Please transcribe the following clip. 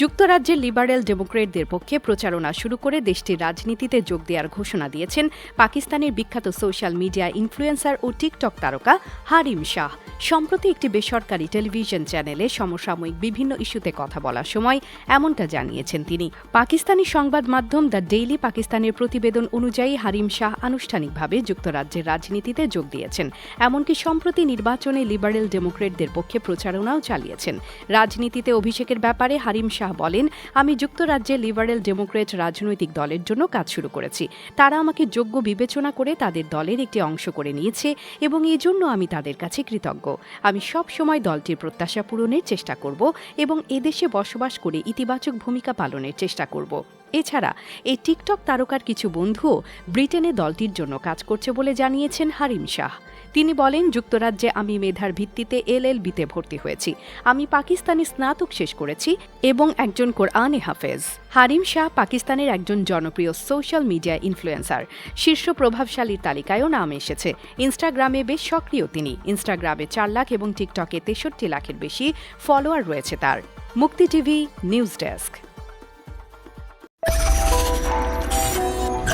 যুক্তরাজ্যের লিবারেল ডেমোক্রেটদের পক্ষে প্রচারণা শুরু করে দেশটির রাজনীতিতে যোগ দেওয়ার ঘোষণা দিয়েছেন পাকিস্তানের বিখ্যাত সোশ্যাল মিডিয়া ইনফ্লুয়েন্সার ও টিকটক তারকা হারিম শাহ। সম্প্রতি একটি বেসরকারি টেলিভিশন চ্যানেলে সমসাময়িক বিভিন্ন ইস্যুতে কথা বলার সময় এমনটা জানিয়েছেন তিনি। পাকিস্তানি সংবাদ মাধ্যম দ্য ডেইলি পাকিস্তানের প্রতিবেদন অনুযায়ী হারিম শাহ আনুষ্ঠানিকভাবে যুক্তরাজ্যের রাজনীতিতে যোগ দিয়েছেন। এমনকি সম্প্রতি নির্বাচনে লিবারেল ডেমোক্রেটদের পক্ষে প্রচারণাও চালিয়েছেন। রাজনীতিতে অভিষেকের ব্যাপারে হারিম শাহ বলেন, আমি যুক্তরাজ্যে লিবারেল ডেমোক্রেট রাজনৈতিক দলের জন্য কাজ শুরু করেছি। তারা আমাকে যোগ্য বিবেচনা করে তাদের দলের একটি অংশ করে নিয়েছে এবং এজন্য আমি তাদের কাছে কৃতজ্ঞ। আমি সব সময় দলটির প্রত্যাশা পূরণের চেষ্টা করব এবং এদেশে বসবাস করে ইতিবাচক ভূমিকা পালনের চেষ্টা করব। এছাড়া, এই টিকটক তারকার কিছু বন্ধুও ব্রিটেনে দলটির জন্য কাজ করছে বলে জানিয়েছেন হারিম শাহ। তিনি বলেন, যুক্তরাজ্যে আমি মেধার ভিত্তিতে এলএলবিতে ভর্তি হয়েছি। আমি পাকিস্তানি স্নাতক শেষ করেছি এবং একজন কোরআনে হাফেজ। হারিম শাহ পাকিস্তানের একজন জনপ্রিয় সোশ্যাল মিডিয়া ইনফ্লুয়েন্সার। শীর্ষ প্রভাবশালীর তালিকায়ও নাম এসেছে। ইনস্টাগ্রামে বেশ সক্রিয় তিনি। ইনস্টাগ্রামে চার লাখ এবং টিকটকে তেষট্টি লাখের বেশি ফলোয়ার রয়েছে তার। মুক্তি টিভি, নিউজ ডেস্ক।